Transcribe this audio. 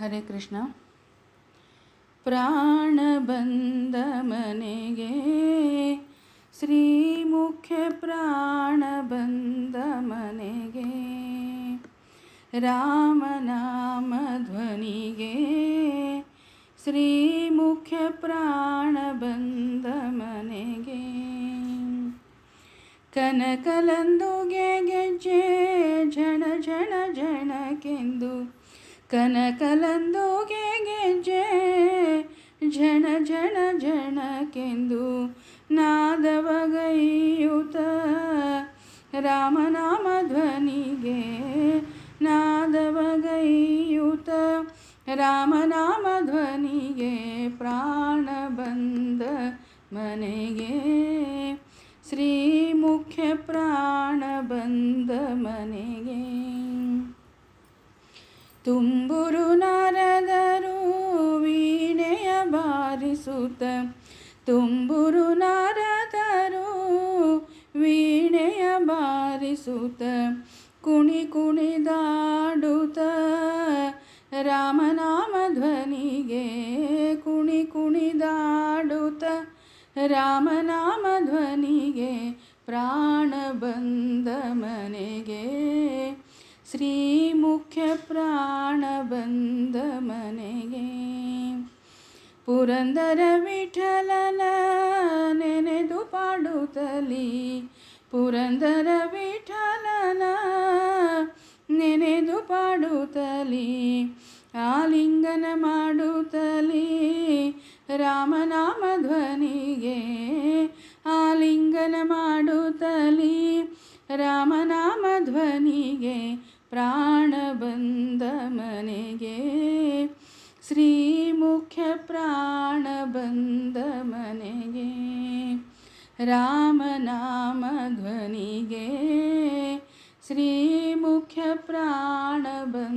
ಹರೇ ಕೃಷ್ಣ. ಪ್ರಾಣ ಬಂದ ಮನೆಗೆ ಶ್ರೀ ಮುಖ್ಯ ಪ್ರಾಣ ಬಂದ ಮನೆಗೆ ರಾಮನಾಮ ಧ್ವನಿಗೆ ಶ್ರೀ ಮುಖ್ಯ ಪ್ರಾಣ ಬಂದ ಮನೆಗೆ ಕನಕಲಂದುಗೆ ಗೆಜ್ಜೆ, ಝಣ ಝಣ ಝಣಕೆಂದು ಕನಕಲಂದುಗೆ ಗೆಜ್ಜೆ ಝಣ ಝಣ ಝಣಕೆಂದು ನಾದವಗೈಯುತ. ರಾಮನಾಮ ಧ್ವನಿಗೆ ನಾದವಗೈಯುತ. ರಾಮನಾಮ ಧ್ವನಿಗೆ ಪ್ರಾಣ ಬಂದ ಮನೆಗೆ. ಶ್ರೀ ಮುಖ್ಯ ಪ್ರಾಣ ಬಂದ ಮನೆಗೆ. ತುಂಬುರು ನಾರದರು ವೀಣೆಯ ಬಾರಿಸುತ್ತ. ತುಂಬುರು ನಾರದರು ವೀಣೆಯ ಬಾರಿಸುತ್ತ. ಕುಣಿ ಕುಣಿದಾಡುತ್ತ ರಾಮನಾಮ ಧ್ವನಿಗೆ ಕುಣಿ ಕುಣಿದಾಡುತ್ತ ರಾಮನಾಮ ಧ್ವನಿಗೆ ಪ್ರಾಣ ಬಂದ ಮನೆಗೆ. ಶ್ರೀ ಮುಖ್ಯ ಪ್ರಾಣ ಬಂದ ಮನೆಗೆ. ಪುರಂದರ ವಿಠಲನ ನೆನೆದು ಪಾಡುತ್ತಲಿ. ಪುರಂದರ ವಿಠಲನ ನೆನೆದು ಪಾಡುತ್ತಲಿ. ಆಲಿಂಗನ ಮಾಡುತ್ತಲಿ ರಾಮನಾಮ ಧ್ವನಿಗೆ. ಆಲಿಂಗನ ಮಾಡುತ್ತಲಿ ರಾಮನಾಮ ಧ್ವನಿಗೆ. ಪ್ರಾಣ ಬಂದ ಮನೆಗೆ. ಶ್ರೀ ಮುಖ್ಯ ಪ್ರಾಣ ಬಂದ ಮನೆಗೆ. ರಾಮನಾಮ ಧ್ವನಿಗೆ. ಶ್ರೀ ಮುಖ್ಯ ಪ್ರಾಣ ಬಂದ